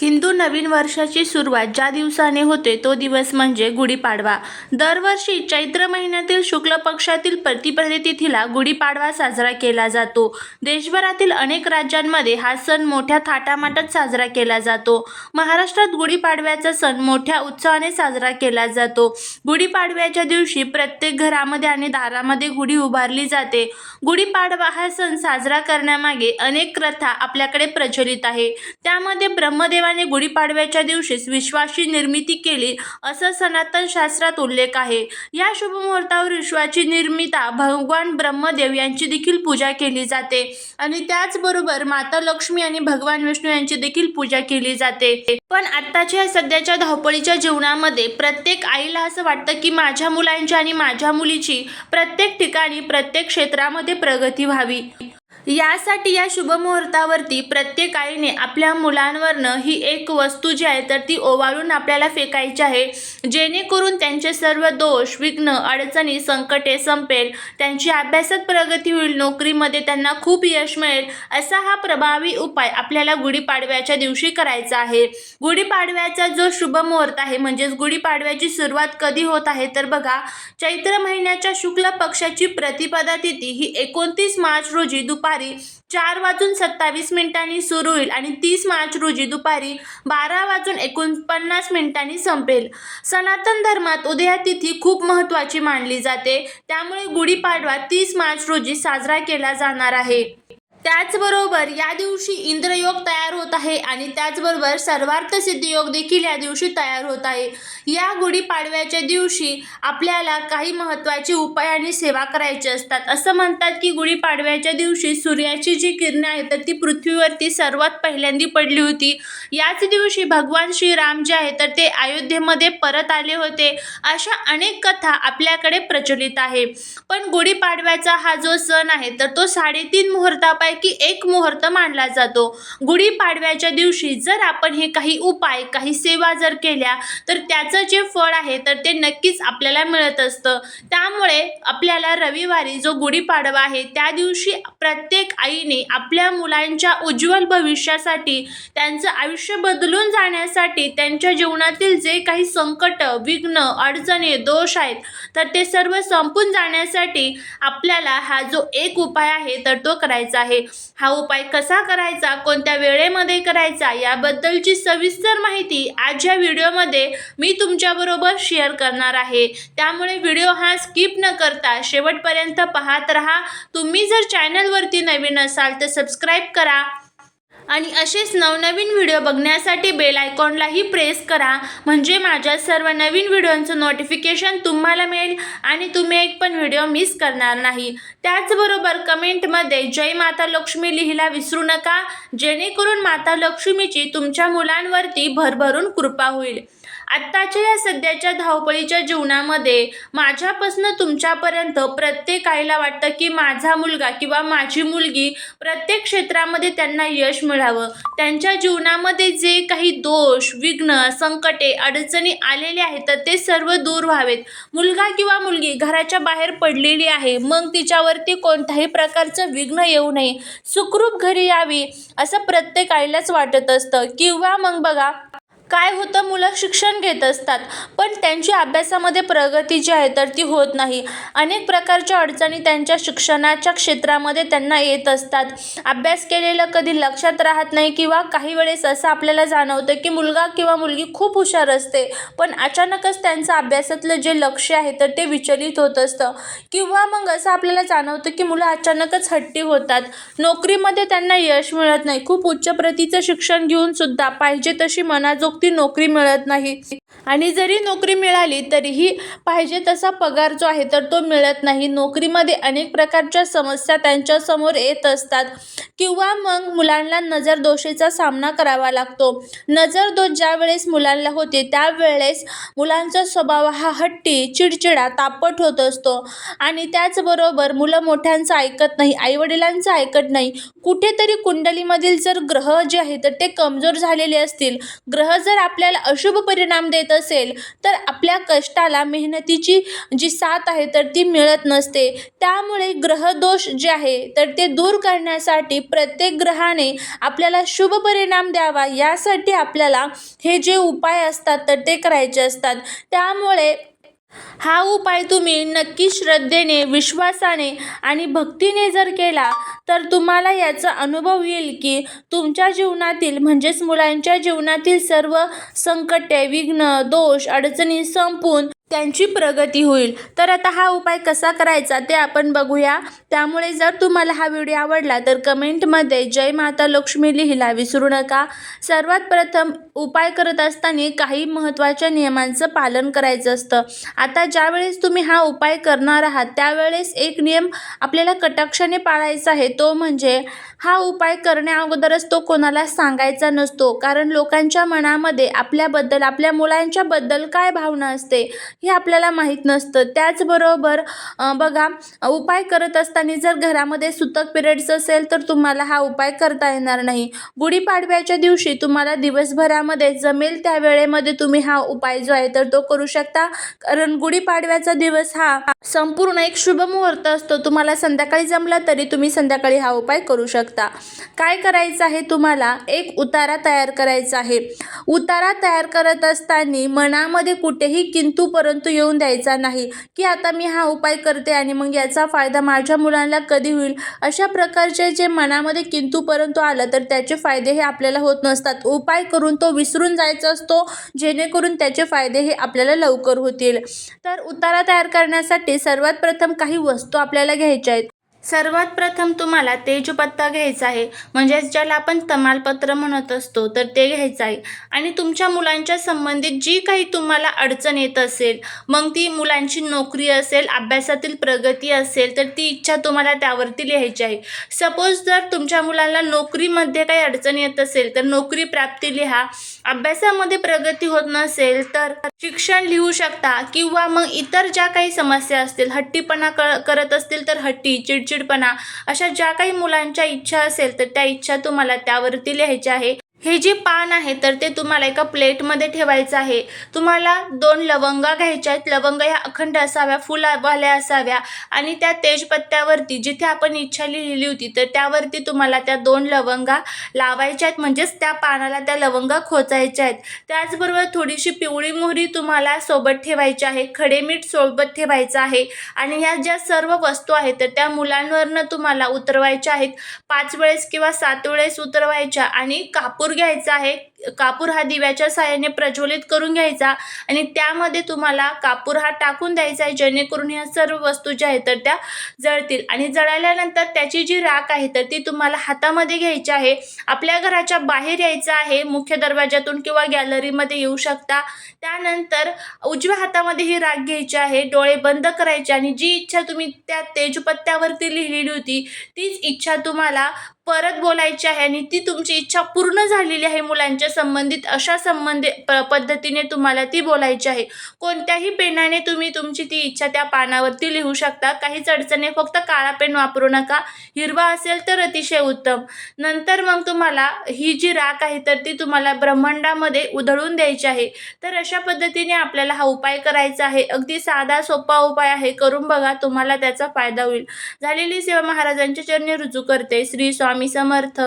हिंदू नवीन वर्षाची सुरुवात ज्या दिवसाने होते तो दिवस म्हणजे गुढीपाडवा. दरवर्षी चैत्र महिन्यातील शुक्ल पक्षातील प्रतिपदे तिथीला गुढीपाडवा साजरा केला जातो. देशभरातील अनेक राज्यांमध्ये हा सण मोठ्या थाटामाटात साजरा केला जातो. महाराष्ट्रात गुढीपाडव्याचा सण मोठ्या उत्साहाने साजरा केला जातो. गुढीपाडव्याच्या दिवशी प्रत्येक घरामध्ये आणि दारामध्ये गुढी उभारली जाते. गुढीपाडवा हा सण साजरा करण्यामागे अनेक प्रथा आपल्याकडे प्रचलित आहे. त्यामध्ये ब्रह्मदेवा ब्रह्मदेवाने गुढीपाडव्याच्या दिवशीच विश्वाची निर्मिती केली असं सनातन शास्त्रात उल्लेख आहे. या शुभमुहूर्तावर विश्वाची निर्मिता भगवान ब्रह्मदेव यांची देखील पूजा केली जाते आणि त्याचबरोबर माता लक्ष्मी आणि भगवान विष्णू यांची देखील पूजा केली जाते. पण आत्ताच्या सध्याच्या धावपळीच्या जीवनामध्ये प्रत्येक आईला असं वाटतं की माझ्या मुलांची आणि माझ्या मुलीची प्रत्येक ठिकाणी प्रत्येक क्षेत्रामध्ये प्रगती व्हावी. यासाठी या शुभमुहूर्तावरती प्रत्येक आईने आपल्या मुलांवरनं ही एक वस्तू जी आहे तर ती ओवाळून आपल्याला फेकायची आहे. जेणेकरून त्यांचे सर्व दोष विघ्न अडचणी संकटे संपेल. त्यांची अभ्यासात प्रगती होईल नोकरीमध्ये त्यांना खूप यश मिळेल. असा हा प्रभावी उपाय आपल्याला गुढीपाडव्याच्या दिवशी करायचा आहे. गुढीपाडव्याचा जो शुभमुहूर्त आहे म्हणजेच गुढीपाडव्याची सुरुवात कधी होत आहे तर बघा चैत्र महिन्याच्या शुक्ल पक्षाची प्रतिपदा तिथी ही एकोणतीस मार्च रोजी दुपारी चार वाजून सत्तावीस मिनिटांनी सुरू होईल आणि तीस मार्च रोजी दुपारी बारा वाजून एकोणपन्नास मिनिटांनी संपेल. सनातन धर्मात उदया तिथी खूप महत्त्वाची मानली जाते. त्यामुळे गुढीपाडवा तीस मार्च रोजी साजरा केला जाणार आहे. त्याचबरोबर या दिवशी इंद्रयोग तयार होत आहे आणि त्याचबरोबर सर्वार्थ सिद्धियोग देखील या दिवशी तयार होत आहे. या गुढीपाडव्याच्या दिवशी आपल्याला काही महत्त्वाचे उपाय आणि सेवा करायचे असतात. असं म्हणतात की गुढीपाडव्याच्या दिवशी सूर्याची जी किरणं आहेत तर ती पृथ्वीवरती सर्वात पहिल्यांदी पडली होती. याच दिवशी भगवान श्रीराम जे आहे तर ते अयोध्येमध्ये परत आले होते. अशा अनेक कथा आपल्याकडे प्रचलित आहे. पण गुढीपाडव्याचा हा जो सण आहे तर तो साडेतीन मुहूर्तापैकी एक मुहूर्त मानला जातो. गुढीपाडव्याच्या दिवशी जर आपण हे काही उपाय काही सेवा जर केल्या तर त्याचा जे फळ आहे तर ते नक्कीच आपल्याला मिळत असतं. त्यामुळे आपल्याला रविवारी जो गुढीपाडवा आहे त्या दिवशी प्रत्येक आईने आपल्या मुलांच्या उज्ज्वल भविष्यासाठी त्यांचं आयुष्य बदलून जाण्यासाठी त्यांच्या जीवनातील जे काही संकट विघ्न अडचणी दोष आहेत तर ते सर्व संपून जाण्यासाठी आपल्याला हा जो एक उपाय आहे तर तो करायचा आहे. हा उपाय कसा करायचा कोणत्या वेळेमध्ये करायचा याबद्दलची सविस्तर माहिती आज या व्हिडिओमध्ये मी तुमच्याबरोबर शेअर करणार आहे. त्यामुळे व्हिडिओ हा स्किप न करता शेवटपर्यंत पाहत राहा. तुम्ही जर चॅनलवरती नवीन असाल तर सबस्क्राईब करा. आणि असेच नवनवीन व्हिडिओ बघण्यासाठी बेल आयकॉनलाही प्रेस करा. म्हणजे माझ्या सर्व नवीन व्हिडिओंचं नोटिफिकेशन तुम्हाला मिळेल आणि तुम्ही एक पण व्हिडिओ मिस करणार नाही. त्याचबरोबर कमेंटमध्ये जय माता लक्ष्मी लिहिला विसरू नका. जेणेकरून माता लक्ष्मीची तुमच्या मुलांवरती भरभरून कृपा होईल. आत्ताच्या या सध्याच्या धावपळीच्या जीवनामध्ये माझ्यापासनं तुमच्यापर्यंत प्रत्येक आईला वाटतं की माझा मुलगा किंवा माझी मुलगी प्रत्येक क्षेत्रामध्ये त्यांना यश मिळावं. त्यांच्या जीवनामध्ये जे काही दोष विघ्न संकटे अडचणी आलेले आहेत तर ते सर्व दूर व्हावेत. मुलगा किंवा मुलगी घराच्या बाहेर पडलेली आहे मग तिच्यावरती कोणत्याही प्रकारचं विघ्न येऊ नये. सुखरूप घरी यावी असं प्रत्येक आईलाच वाटत असतं. किंवा मग बघा काय होतं मुलं शिक्षण घेत असतात पण त्यांची अभ्यासामध्ये प्रगती जी आहे तर ती होत नाही. अनेक प्रकारच्या अडचणी त्यांच्या शिक्षणाच्या क्षेत्रामध्ये त्यांना येत असतात. अभ्यास केलेलं कधी लक्षात राहत नाही किंवा काही वेळेस असं आपल्याला जाणवतं की मुलगा किंवा मुलगी खूप हुशार असते पण अचानकच त्यांचं अभ्यासातलं जे लक्ष आहे तर ते विचलित होत असतं. किंवा मग असं आपल्याला जाणवतं की मुलं अचानकच हट्टी होतात. नोकरीमध्ये त्यांना यश मिळत नाही. खूप उच्च प्रतीचं शिक्षण घेऊन सुद्धा पाहिजे तशी मनाजोग ती नोकरी मिळत नाही. आणि जरी नोकरी मिळाली तरीही पाहिजे तसा पगार जो आहे तर तो मिळत नाही. नोकरीमध्ये अनेक प्रकारच्या समस्या त्यांच्यासमोर येत असतात. किंवा मग मुलांना नजरदोषीचा सामना करावा लागतो. नजरदोष ज्यावेळेस ज्या वेळेस मुलांना होते त्यावेळेस मुलांचा स्वभाव हा हट्टी चिडचिडा तापट होत असतो. आणि त्याचबरोबर मुलं मोठ्यांचं ऐकत नाही आईवडिलांचं ऐकत नाही. कुठेतरी कुंडलीमधील जर ग्रह जे आहे तर ते कमजोर झालेले असतील. ग्रह जर आपल्याला अशुभ परिणाम दे येत असेल तर आपल्या कष्टाला मेहनतीची जी साथ आहे तर ती मिळत नसते. त्यामुळे ग्रहदोष जे आहे तर ते दूर करण्यासाठी प्रत्येक ग्रहाने आपल्याला शुभ परिणाम द्यावा. यासाठी आपल्याला हे जे उपाय असतात तर ते करायचे असतात. त्यामुळे हा उपाय तुम्ही नक्की श्रद्धेने विश्वासाने आणि भक्तीने जर केला तर तुम्हाला याचा अनुभव येईल की तुमच्या जीवनातील म्हणजेच मुलांच्या जीवनातील सर्व संकटे विघ्न दोष अडचणी संपून त्यांची प्रगती होईल. तर आता हा उपाय कसा करायचा ते आपण बघूया. त्यामुळे जर तुम्हाला हा व्हिडिओ आवडला तर कमेंटमध्ये जय माता लक्ष्मी लिहिला विसरू नका. सर्वात प्रथम उपाय करत असताना काही महत्त्वाच्या नियमांचं पालन करायचं असतं. आता ज्यावेळेस तुम्ही हा उपाय करणार आहात त्यावेळेस एक नियम आपल्याला कटाक्षाने पाळायचा आहे. तो म्हणजे हा उपाय करण्या अगोदरच तो कोणाला सांगायचा नसतो. कारण लोकांच्या मनामध्ये आपल्याबद्दल आपल्या मुलांच्याबद्दल काय भावना असते? हे आपल्याला माहीत नसतं. त्याचबरोबर बघा उपाय करत असताना जर घरामध्ये सुतक पिरियड्स असेल तर तुम्हाला हा उपाय करता येणार नाही. गुढीपाडव्याच्या दिवशी तुम्हाला दिवसभरामध्ये जमेल त्या वेळेमध्ये तुम्ही हा उपाय जो आहे तर तो करू शकता. कारण गुढीपाडव्याचा दिवस हा संपूर्ण एक शुभ मुहूर्त असतो. तुम्हाला संध्याकाळी जमला तरी तुम्ही संध्याकाळी हा उपाय करू शकता. काय करायचं आहे तुम्हाला? एक उतारा तयार करायचा आहे. उतारा तयार करत असताना मनामध्ये कुठेही किंतू परत परंतु येऊन द्यायचा नाही की आता मी हा उपाय करते आणि मग याचा फायदा माझ्या मुलांना कधी होईल? अशा प्रकारचे जे मनामध्ये किंतू परंतु आलं तर त्याचे फायदे हे आपल्याला होत नसतात. उपाय करून तो विसरून जायचा असतो जेणेकरून त्याचे फायदे हे आपल्याला लवकर होतील. तर उतारा तयार करण्यासाठी सर्वात प्रथम काही वस्तू आपल्याला घ्यायच्या आहेत. सर्वात प्रथम तुम्हाला तेजपत्ता घ्यायचा आहे. म्हणजेच ज्याला आपण तमालपत्र म्हणत असतो तर ते घ्यायचं आहे. आणि तुमच्या मुलांच्या संबंधित जी काही तुम्हाला अडचण येत असेल मग ती मुलांची नोकरी असेल अभ्यासातील प्रगती असेल तर ती इच्छा तुम्हाला त्यावरती लिहायची आहे. सपोज जर तुमच्या मुलांना नोकरीमध्ये काही अडचण येत असेल तर नोकरी प्राप्ती लिहा. अभ्यासामध्ये प्रगती होत नसेल तर शिक्षण लिहू शकता किंवा मग इतर ज्या काही समस्या असतील हट्टीपणा क करत असतील तर हट्टी चिडचिडपणा अशा ज्या काही मुलांच्या इच्छा असेल तर त्या इच्छा तुम्हाला त्यावरती लिहायच्या आहे. हे जे पान आहे तर ते तुम्हाला एका प्लेटमध्ये ठेवायचं आहे. तुम्हाला दोन लवंगा घ्यायच्या आहेत. लवंग ह्या अखंड असाव्या फुलावाल्या असाव्या आणि त्या तेजपत्त्यावरती जिथे आपण इच्छा लिहिली होती तर त्यावरती तुम्हाला त्या दोन लवंगा लावायच्या आहेत. म्हणजेच त्या पानाला त्या लवंगा खोचायच्या आहेत. त्याचबरोबर थोडीशी पिवळी मोहरी तुम्हाला सोबत ठेवायची आहे. खडे मीठ सोबत ठेवायचं आहे. आणि ह्या ज्या सर्व वस्तू आहेत तर त्या मुलांवरनं तुम्हाला उतरवायच्या आहेत. पाच वेळेस किंवा सात वेळेस उतरवायच्या आणि कापूर घ्यायचं आहे. कापूर हा दिव्याच्या साहाय्याने प्रज्वलित करून घ्यायचा आणि त्यामध्ये तुम्हाला कापूर हा टाकून द्यायचा आहे जेणेकरून ह्या सर्व वस्तू ज्या आहेत तर त्या जळतील. आणि जळाल्यानंतर त्याची जी राख आहे तर ती तुम्हाला हातामध्ये घ्यायची आहे. आपल्या घराच्या बाहेर यायचं आहे मुख्य दरवाजातून किंवा गॅलरीमध्ये येऊ शकता. त्यानंतर उजव्या हातामध्ये ही राख घ्यायची आहे डोळे बंद करायचे आणि जी इच्छा तुम्ही त्या तेजपत्त्यावरती लिहिलेली होती तीच इच्छा तुम्हाला परत बोलायची आहे आणि ती तुमची इच्छा पूर्ण झालेली आहे मुलांच्या संबंधित अशा संबंधित प पद्धतीने तुम्हाला ती बोलायची आहे. कोणत्याही पेनाने तुम्ही तुमची ती इच्छा त्या पानावरती लिहू शकता. काहीच अडचणी फक्त काळा पेन वापरू नका. हिरवा असेल तर अतिशय उत्तम. नंतर मग तुम्हाला ही जी राख आहे तर ती तुम्हाला ब्रह्मांडामध्ये उधळून द्यायची आहे. तर अशा पद्धतीने आपल्याला हा उपाय करायचा आहे. अगदी साधा सोपा उपाय आहे. करून बघा तुम्हाला त्याचा फायदा होईल. झालेली सेवा महाराजांच्या चरणी रुजू करते. श्री स्वामी समर्थ.